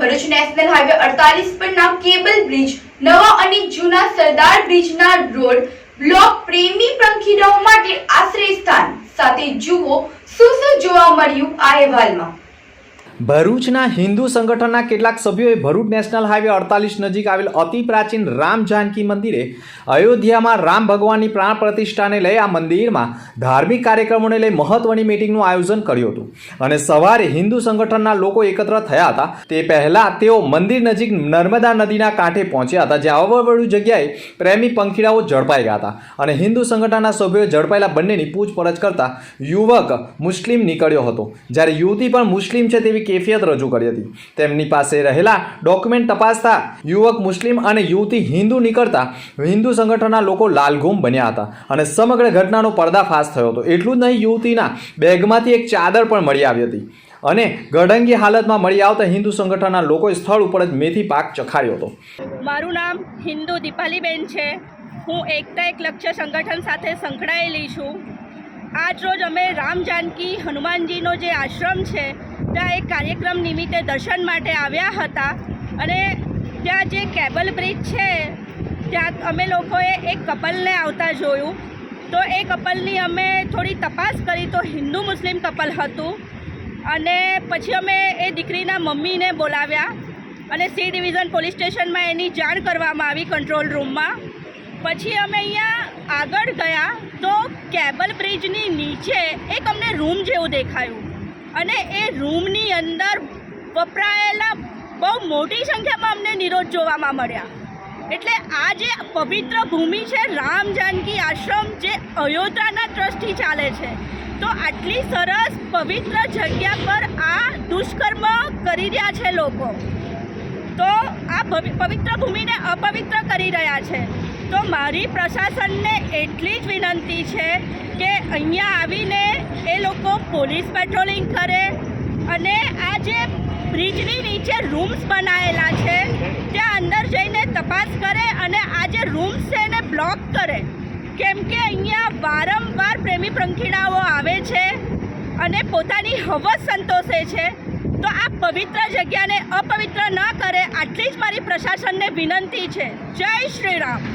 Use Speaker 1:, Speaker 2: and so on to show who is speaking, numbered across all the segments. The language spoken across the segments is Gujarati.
Speaker 1: ભરૂચ નેશનલ હાઈવે અડતાલીસ પરના કેબલ બ્રિજ, નવા અને જૂના સરદાર બ્રિજના રોડ, બ્લોક પ્રેમી પંખીડાઓ માટે આશ્રય સ્થાન સાથે જુઓ શું શું જોવા મળ્યું આ અહેવાલમાં.
Speaker 2: ભરૂચના હિન્દુ સંગઠનના કેટલાક સભ્યોએ ભરૂચ નેશનલ હાઈવે અડતાલીસ નજીક આવેલ અતિ પ્રાચીન રામ જાનકી મંદિરે અયોધ્યામાં રામ ભગવાનની પ્રાણ પ્રતિષ્ઠાને લઈ આ મંદિરમાં ધાર્મિક કાર્યક્રમોને લઈ મહત્વની મિટિંગનું આયોજન કર્યું હતું. અને સવારે હિન્દુ સંગઠનના લોકો એકત્ર થયા હતા. તે પહેલાં તેઓ મંદિર નજીક નર્મદા નદીના કાંઠે પહોંચ્યા હતા, જ્યાં અવળવળું જગ્યાએ પ્રેમી પંખીડાઓ ઝડપાઈ ગયા હતા. અને હિન્દુ સંગઠનના સભ્યોએ ઝડપાયેલા બંનેની પૂછપરછ કરતા યુવક મુસ્લિમ નીકળ્યો હતો. જ્યારે યુવતી પણ મુસ્લિમ છે તેવી કેફિયત રજૂ કરી હતી. તેમની પાસે રહેલા ડોક્યુમેન્ટ તપાસતા યુવક મુસ્લિમ અને યુવતી હિન્દુ નીકળતા હિન્દુ સંગઠનના લોકો લાલઘૂમ બન્યા હતા અને સમગ્ર ઘટનાનો પર્દાફાશ થયો હતો. એટલું જ નહીં, યુવતીના બેગમાંથી એક ચાદર પણ મળી આવી હતી અને ગડંગી હાલતમાં મળી આવતા હિન્દુ સંગઠનના લોકોએ સ્થળ ઉપર જ મેથી પાક ચખાડ્યો હતો.
Speaker 3: મારું નામ હિન્દુ દીપાલીબેન છે. હું એકતા એક લક્ષ્ય સંગઠન સાથે સંકળાયેલી છું. આજ રોજ અમે રામ જાનકી હનુમાનજીનો જે આશ્રમ છે, ત્યાં એક કાર્યક્રમ નિમિત્તે દર્શન માટે આવ્યા હતા. અને ત્યાં જે કેબલ બ્રિજ છે, ત્યાં અમે લોકોએ એક કપલને આવતા જોયું. તો એ કપલની અમે થોડી તપાસ કરી, તો હિન્દુ મુસ્લિમ કપલ હતું. અને પછી અમે એ દીકરીના મમ્મીને બોલાવ્યા. અને સી ડિવિઝન પોલીસ સ્ટેશનમાં એની જાણ કરવામાં આવી કંટ્રોલ રૂમમાં. પછી અમે અહીંયા આગળ ગયા તો કેબલ બ્રિજની નીચે એક અમને રૂમ જેવું દેખાયું. અને એ રૂમની અંદર વપરાયેલા બહુ મોટી સંખ્યામાં અમને નિરોધ જોવામાં મળ્યા. એટલે આ જે પવિત્ર ભૂમિ છે, રામ જાનકી આશ્રમ જે અયોધ્યાના ટ્રસ્ટથી ચાલે છે, તો આટલી સરસ પવિત્ર જગ્યા પર આ દુષ્કર્મ કરી રહ્યા છે લોકો. તો આ પવિત્ર ભૂમિને અપવિત્ર કરી રહ્યા છે. તો મારી પ્રશાસનને એટલી જ વિનંતી છે કે અહીંયા આવીને એ લોકો પોલીસ પેટ્રોલિંગ કરે અને આ જે બ્રિજની નીચે રૂમ્સ બનાવેલા છે, ત્યાં અંદર જઈને તપાસ કરે અને આ જે રૂમ્સ છે એને બ્લોક કરે. કેમ કે અહીંયા વારંવાર પ્રેમી પ્રંખીડાઓ આવે છે અને પોતાની હવસ સંતોષે છે. તો આ પવિત્ર જગ્યાને અપવિત્ર ન કરે, આટલી જ મારી પ્રશાસનને વિનંતી છે. જય શ્રી રામ.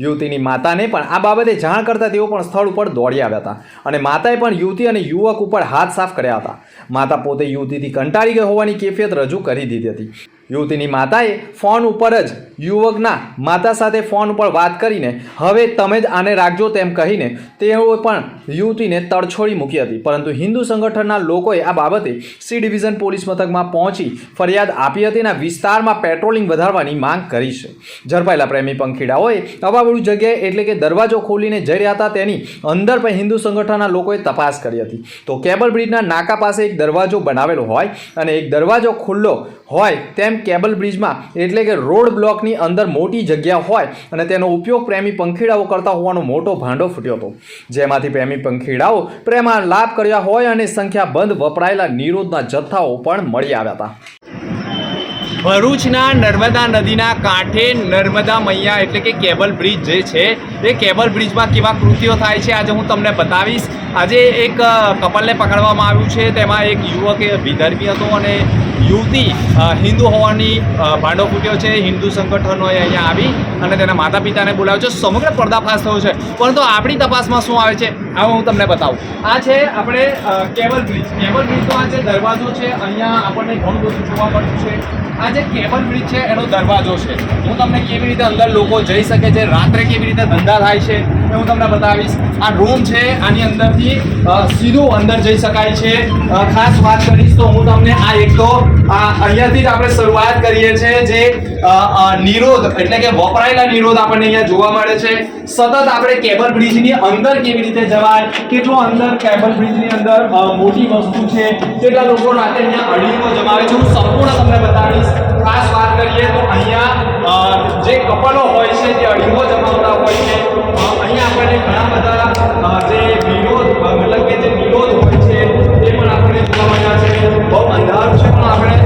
Speaker 2: યુવતીની માતાને પણ આ બાબતે જાણ કરતા તેઓ પણ સ્થળ ઉપર દોડી આવ્યા હતા અને માતાએ પણ યુવતી અને યુવક ઉપર હાથ સાફ કર્યા હતા. માતા પોતે યુવતીથી કંટાળી ગઈ હોવાની કેફિયત રજૂ કરી દીધી હતી. યુવતીની માતાએ ફોન ઉપર જ યુવકના માતા સાથે ફોન ઉપર વાત કરીને, હવે તમે જ આને રાખજો તેમ કહીને, તેઓ પણ યુવતીને તડછોડી મૂકી હતી. પરંતુ હિન્દુ સંગઠનના લોકોએ આ બાબતે સી ડિવિઝન પોલીસ મથકમાં પહોંચી ફરિયાદ આપી હતી અને વિસ્તારમાં પેટ્રોલિંગ વધારવાની માંગ કરી છે. ઝડપાયેલા પ્રેમી પંખીડાઓએ અવાવડું જગ્યાએ એટલે કે દરવાજો ખોલીને જઈ રહ્યા હતા તેની અંદર પણ હિન્દુ સંગઠનના લોકોએ તપાસ કરી હતી. તો કેબલ બ્રિજના નાકા પાસે એક દરવાજો બનાવેલો હોય અને એક દરવાજો ખુલ્લો હોય તેમ કેબલ બ્રિજમાં, એટલે કે રોડ બ્લોકની અંદર મોટી જગ્યા હોય અને તેનો ઉપયોગ પ્રેમી પંખીડાઓ કરતા હોવાનો મોટો ભાંડો ફૂટ્યો હતો. જેમાંથી પ્રેમી પંખીડાઓ પ્રેમા લાભ કર્યા હોય અને સંખ્યાબંધ વપરાયેલા નિરોધના જથ્થાઓ પણ મળી આવ્યા હતા.
Speaker 4: ભરૂચના નર્મદા નદીના કાંઠે નર્મદા મૈયા એટલે કે કેબલ બ્રિજ જે છે, એ કેબલ બ્રિજમાં કેવા કૃત્યો થાય છે આજે હું તમને બતાવીશ. આજે એક કપલને પકડવામાં આવ્યું છે. તેમાં એક યુવક વિધર્મી હતો અને યુવતી હિન્દુ હોવાની ભાંડો ફૂટ્યો છે, હિન્દુ સંગઠનોએ અહીંયા આવી અને તેના માતા પિતાને બોલાવ્યો છે. સમગ્ર પર્દાફાશ થયો છે. પરંતુ આપણી તપાસમાં શું આવે છે? આવો હું તમને બતાવું. આ છે આપણે કેબલ બ્રિજ. કેબલ બ્રિજનો આ જે દરવાજો છે, અહીંયા આપણને ઘણું બધું જોવા મળ્યું છે. આ જે કેબલ બ્રિજ છે, એનો દરવાજો છે. હું તમને કેવી રીતે અંદર લોકો જઈ શકે છે, રાત્રે કેવી રીતે ધંધા થાય છે, એ હું તમને બતાવીશ. આ રૂમ છે, આની અંદરથી સીધું અંદર જઈ શકાય છે. ખાસ વાત કરીશ તો હું તમને આ એક તો, આ, અહીંયાથી જ આપણે શરૂઆત કરીએ છીએ જે નિરોધ, એટલે કે વપરાયેલા નિરોધ આપણને અહીંયા જોવા મળે છે. સતત આપણે કેબલ બ્રિજની અંદર કેવી રીતે જવાય, કેટલો અંદર કેબલ બ્રિજની અંદર મોટી વસ્તુ છે, કેટલા લોકો રાતે અહીંયા અડીઓ જમાવે છે, હું સંપૂર્ણ તમને બતાવીશ. ખાસ વાત કરીએ તો અહીંયા જે કપલો હોય છે, જે અડીઓ જમાવતા હોય છે અહીંયા આપણને ઘણા બધા જે વિરોધ મતલબ કે જે વિરોધ હોય છે, એ પણ આપણે જોવા મળ્યા છે. બહુ અંધારું છે, પણ આપણે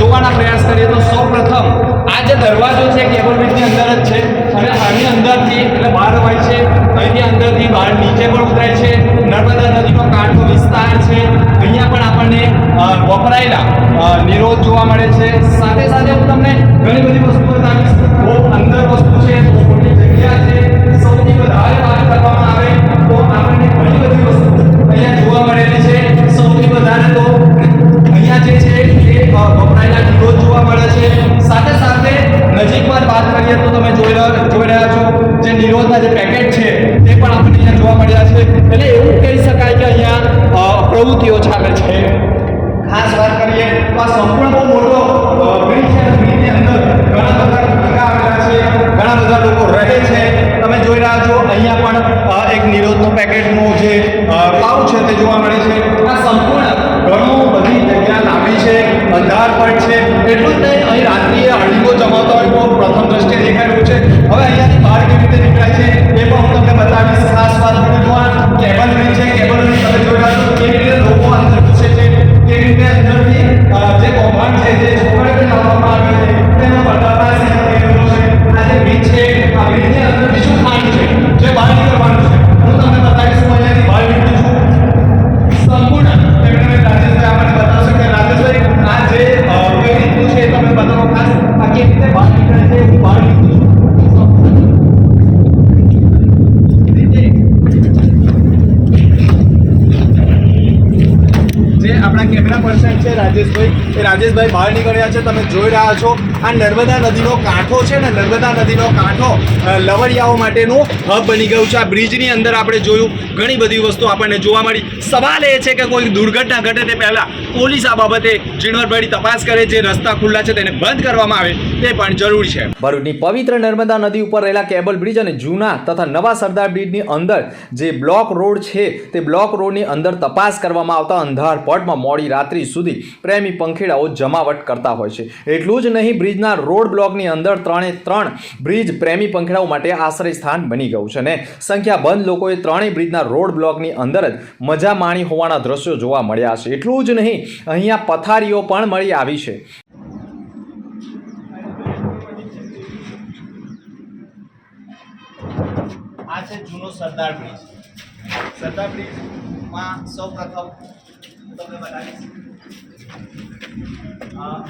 Speaker 4: જોવાના પ્રયાસ કરીએ તો સૌપ્રથમ આ જે દરવાજો છે કેબલ બ્રિજની અંદર જ છે. અને આની અંદરથી, એટલે બહાર હોય છે, અહીંથી અંદરથી બહાર નીચે પણ ઉતરાય છે. નર્મદા નદીનો કાંઠો વિસ્તાર છે. જોવા મળે છે. સાથે સાથે હું તમને ઘણી બધી વસ્તુઓ બતાવીશ. બહુ અંદર વસ્તુ છે, બહુ મોટી જગ્યા છે. સૌથી વધારે વાત કરવામાં આવે તો આપણને ઘણી બધી વસ્તુ અહીંયા જોવા મળેલી છે. સૌથી વધારે તો અહીંયા જે છે એ વપરાયેલા ઢીલો જોવા મળે છે. સાથે સાથે નજીકમાં વાત કરીએ તો તમે જોઈ રહ્યા જોઈ રહ્યા છો જે નિરોધના જે પેકેટ છે, તે પણ આપણને અહીંયા જોવા મળ્યા છે. એટલે એવું કહી શકાય કે અહીંયા પ્રવૃત્તિઓ ચાલે છે. ખાસ વાત કરીએ તો આ સંપૂર્ણ બહુ મોટો બ્રિજ છે. બ્રિજની અંદર ઘણા બધા ભેગા આવેલા છે, ઘણા બધા લોકો રહે છે. તમે જોઈ રહ્યા છો, અહીંયા પણ એક નિરોધનું પેકેટનું જે પાઉ છે તે જોવા મળે છે. આ સંપૂર્ણ ઘણું બધી જગ્યા લાંબી છે, અંધાર પણ છે. એટલું જ નહીં, અહીં રાત્રિએ હળીકો જમાતો હોય તો પ્રથમ દ્રષ્ટિએ દેખાઈ રહ્યું છે. હવે અહીંયાથી બહાર કેવી રીતે નીકળાય છે, એ પણ હું તમને બતાવીશ. ખાસ વાત કરું તો આ કેબલ બ્રિજ છે. કેબલ બ્રિજ તમે જોઈ રહ્યા છો જે આપણા કેમેરા પર્સન છે રાજેશભાઈ, એ રાજેશભાઈ બહાર નીકળ્યા છે, તમે જોઈ રહ્યા છો આ નર્મદા નદીનો કાંઠો છે ને, નર્મદા નદીનો કાંઠો લવરિયાઓ માટેનું હબ બની ગયું છે. આ બ્રિજની અંદર આપણે જોયું ઘણી બધી વસ્તુ આપણને જોવા મળી. સવાલ એ છે કે કોઈ દુર્ઘટના ઘટે તે પહેલાં પોલીસ આ બાબતે ઝીણવટભરી તપાસ કરે, જે રસ્તા ખુલ્લા છે તેને બંધ કરવામાં આવે, તે પણ જરૂરી છે.
Speaker 2: ભરૂચની પવિત્ર નર્મદા નદી ઉપર રહેલા કેબલ બ્રિજ અને જૂના તથા નવા સરદાર બ્રિજની અંદર જે બ્લોક રોડ છે, તે બ્લોક રોડની અંદર તપાસ કરવામાં આવતા અંધારપટમાં મોડી રાત્રિ સુધી પ્રેમી પંખીડાઓ જમાવટ કરતા હોય છે. એટલું જ નહીં, બ્રિજના રોડ બ્લોકની અંદર ત્રણે ત્રણ બ્રિજ પ્રેમી પંખીડાઓ માટે આશ્રય સ્થાન બની ગયું છે અને સંખ્યાબંધ લોકોએ ત્રણેય બ્રિજના રોડ બ્લોકની અંદર જ મજા માણી હોવાના દ્રશ્યો જોવા મળ્યા છે. એટલું જ નહીં, અહીંયા પથારીઓ પણ મળી આવી છે.
Speaker 4: આ છે જૂનો સરદાર બ્રિજ. સરદાર બ્રિજમાં સૌ પ્રથમ તમને બતાવીશ.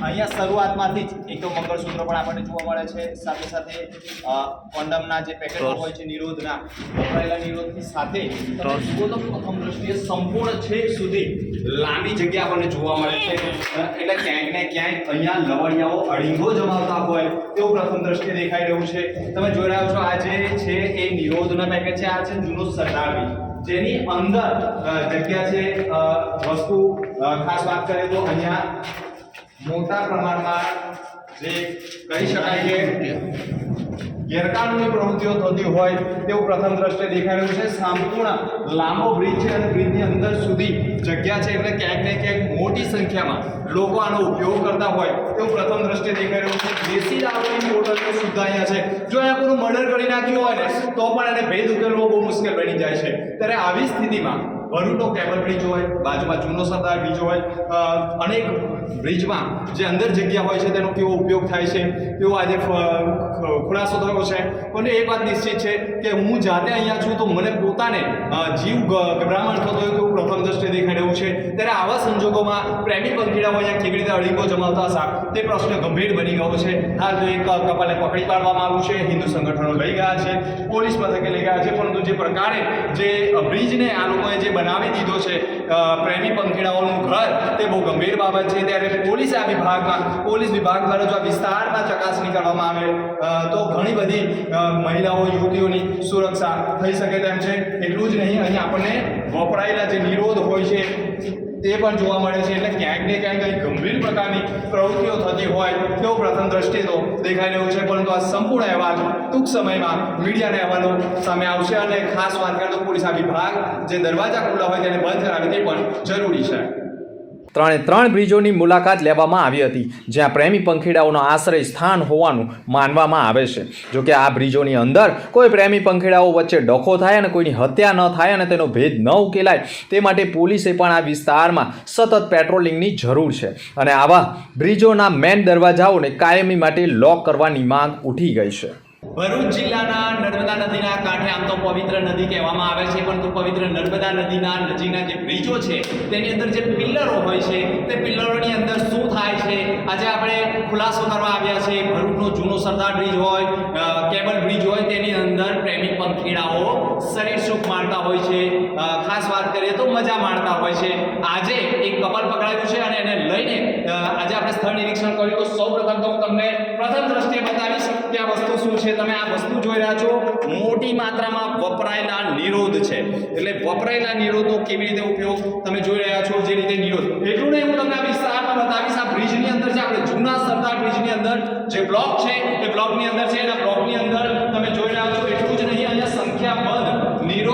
Speaker 4: અહીંયા શરૂઆતમાંથી જ એક તો મંગળસૂત્ર પણ આપણને જોવા મળે છે. સાથે સાથે કોન્ડમના જે પેકેટ હોય છે નિરોધના વપરાયેલા નિરોધની સાથે જુઓ તો પ્રથમ દ્રષ્ટિએ સંપૂર્ણ છે સુધી લાંબી જગ્યા આપણને જોવા મળે છે. એટલે ક્યાંક ને ક્યાંક અહીંયા લવણિયાઓ અડીંગો જમાવતા હોય તેવું પ્રથમ દ્રષ્ટિએ દેખાઈ રહ્યું છે. તમે જોઈ રહ્યા છો આ જે છે એ નિરોધના પેકેટ છે આ છે જૂનો સરદાર જેની અંદર જગ્યા છે વસ્તુ ખાસ વાત કરીએ તો અહીંયા મોટા પ્રમાણમાં જે કહી શકાય કે ગેરકાનૂની પ્રવૃત્તિઓ થતી હોય તેવું પ્રથમ દ્રષ્ટિએ દેખાઈ રહ્યું છે. સંપૂર્ણ લાંબો બ્રિજ છે અને બ્રિજની અંદર સુધી જગ્યા છે એટલે ક્યાંક ને ક્યાંક મોટી સંખ્યામાં લોકો આનો ઉપયોગ કરતા હોય તેવું પ્રથમ દ્રષ્ટિએ દેખાઈ રહ્યું છે. દેશી દારૂની બોટલો સુદ્ધા અહીંયા છે. જો અહીંયા કોઈનું મર્ડર કરી નાખ્યું હોય ને, તો પણ એને ભેદ ઉકેલવો બહુ મુશ્કેલ બની જાય છે. ત્યારે આવી સ્થિતિમાં ભરૂચનો કેબલ બ્રિજ હોય, બાજુમાં જૂનો સરદાર બ્રિજ હોય અનેક બ્રિજમાં જે અંદર જગ્યા હોય છે તેનો કેવો ઉપયોગ થાય છે તેવો આજે ખુલાસો થયો છે. અને એ વાત નિશ્ચિત છે કે હું જાતે અહીંયા છું તો મને પોતાને જીવ ગભરામણ થતો હોય તેવું પ્રથમ દ્રષ્ટિએ દેખાઈ રહ્યું છે. ત્યારે આવા સંજોગોમાં પ્રેમી પંખીડાઓ અહીંયા કેવી રીતે અડીકો જમાવતા હતા તે પ્રશ્ન ગંભીર બની ગયો છે. હાલ તો એક કપલને પકડી પાડવામાં આવ્યું છે. હિન્દુ સંગઠનો લઈ ગયા છે. પોલીસ મથકે લઈ ગયા છે. પરંતુ જે પ્રકારે જે બ્રિજને આ લોકોએ જે બનાવી દીધો છે. પ્રેમી પંખીડાઓનું ઘર, તે બહુ ગંભીર બાબત છે. ત્યારે પોલીસ આ વિભાગમાં, પોલીસ વિભાગ દ્વારા જો આ વિસ્તારમાં ચકાસણી કરવામાં આવે તો ઘણી બધી મહિલાઓ, યુવતીઓની સુરક્ષા થઈ શકે તેમ છે. એટલું જ નહીં, અહીં આપણને વપરાયેલા જે નિરોધ હોય છે તે પણ જોવા મળે છે એટલે ક્યાંક ને ક્યાંક કંઈ ગંભીર પ્રકારની પ્રવૃત્તિઓ થતી હોય તેવું પ્રથમ દ્રષ્ટિએ તો દેખાઈ રહ્યું છે. પરંતુ આ સંપૂર્ણ અહેવાલ ટૂંક સમયમાં મીડિયાના અહેવાલો સામે આવશે અને ખાસ વાત કરીએ તો પોલીસ આ વિભાગ જે દરવાજા ખુલ્લા હોય તેને બંધ કરાવી તે પણ જરૂરી છે.
Speaker 2: ત્રણે ત્રણ બ્રિજોની મુલાકાત લેવામાં આવી હતી, જ્યાં પ્રેમી પંખીડાઓનો આશ્રય સ્થાન હોવાનું માનવામાં આવે છે. જોકે આ બ્રિજોની અંદર કોઈ પ્રેમી પંખીડાઓ વચ્ચે ડખો થાય અને કોઈની હત્યા ન થાય અને તેનો ભેદ ન ઉકેલાય, તે માટે પોલીસે પણ આ વિસ્તારમાં સતત પેટ્રોલિંગની જરૂર છે. અને આવા બ્રિજોના મેન દરવાજાઓને કાયમી માટે લોક કરવાની માંગ ઉઠી ગઈ છે.
Speaker 4: ભરૂચ જિલ્લાના નર્મદા નદીના કાંઠે આમ તો પવિત્ર નદી કહેવામાં આવે છે, પરંતુ પવિત્ર નર્મદા નદીના નજીકના જે બ્રિજો છે, તેની અંદર જે પિલ્લરો હોય છે, તે પિલ્લરોની અંદર શું થાય છે? આજે આપણે ખુલાસો કરવા આવ્યા છે ભરૂચનો જૂનો સરદાર બ્રિજ હોય કેબલ બ્રિજ હોય, તેની અંદર પ્રેમી પંખીડાઓ શરીર સુખ માણતા હોય છે. ખાસ વાત કરીએ તો મજા માણતા હોય છે. આજે એક કપલ પકડાયું છે અને એને લઈને આજે આપણે સ્થળ નિરીક્ષણ કર્યું તો સૌપ્રથમ તો હું તમને પ્રથમ દ્રષ્ટિએ બતાવીશ કે આ વસ્તુ શું છે. તમે આ વસ્તુ જોઈ રહ્યા છો. મોટી માત્રામાં વપરાયેલા નિરોધ છે. એટલે વપરાયેલા નિરોધનો કેવી રીતે ઉપયોગ તમે જોઈ રહ્યા છો? જે રીતે નિરોધ. એટલું નહીં, હું તમને આ વિસ્તારમાં બતાવીશ. આ બ્રિજની અંદર છે, આપણે જૂના સરદાર બ્રિજની અંદર જે બ્લોક છે, એ બ્લોકની અંદર છે. એના બ્લોકની અંદર તમે જોઈ રહ્યા છો, એટલું જ નહીં, અહીંયા સંખ્યાબંધ નિરોધોના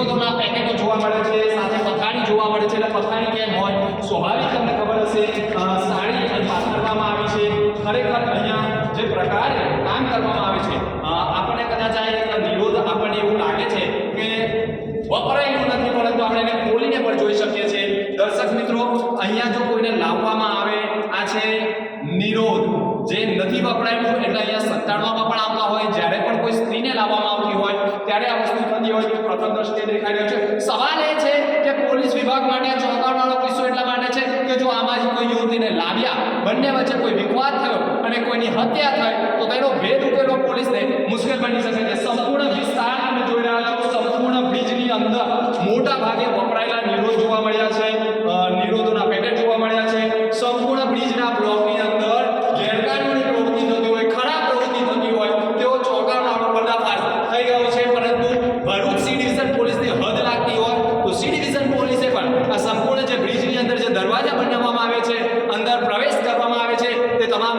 Speaker 4: જે નથી વપરાયેલું એટલે અહીંયા સંતાડવામાં પણ આવતા હોય, જ્યારે પણ કોઈ સ્ત્રીને લાવવામાં આવતી હોય, ત્યારે આ વસ્તુ થતી હોય તો પ્રથમ દ્રષ્ટિએ દેખાઈ રહ્યો છે. સવાલ એ છે કે પોલીસ વિભાગ માટે ચોંકાવનારો કિસ્સો એટલા માટે છે કે જો આમાંથી કોઈ યુવતીને લાવ્યા, બંને વચ્ચે કોઈ વિવાદ થયો અને કોઈની હત્યા થઈ, તો તેનો ભેદ ઉકેલો પોલીસને મુશ્કેલ બની શકે છે સંપૂર્ણ વિસ્તાર તમે જોઈ રહ્યા છો સંપૂર્ણ બ્રિજની અંદર મોટા ભાગે વપરાયેલા નિરોધ જોવા મળ્યા છે અ, નિરોધોના પેકેટ જોવા મળ્યા છે સંપૂર્ણ બ્રિજના બ્લોકની અંદર ગેરકાનૂની પ્રવૃત્તિ થતી હોય ખરાબ પ્રવૃત્તિ થતી હોય તેવો ચોંકાવનારો પર્દાફાશ થઈ ગયો છે પરંતુ ભરૂચ સી ડિવિઝન પોલીસની હદ લાગતી હોય તો સી ડિવિઝન પોલીસે પણ આ સંપૂર્ણ જે બ્રિજની અંદર જે દરવાજા બનાવવામાં આવે છે અંદર પ્રવેશ કરવામાં આવે છે તે તમામ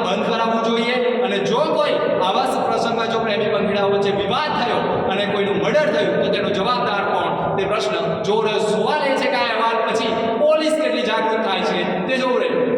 Speaker 4: બંધ કરાવવું જોઈએ અને જો કોઈ આવા પ્રસંગમાં જો પ્રેમી પંખીડાઓ વચ્ચે વિવાદ થયો અને કોઈનું મર્ડર થયું, તો તેનો જવાબદાર કોણ? તે પ્રશ્ન જોર સુવા લે છે કે આ અહેવાલ પછી પોલીસ કેટલી જાગૃત થાય છે તે જોવું રહ્યું.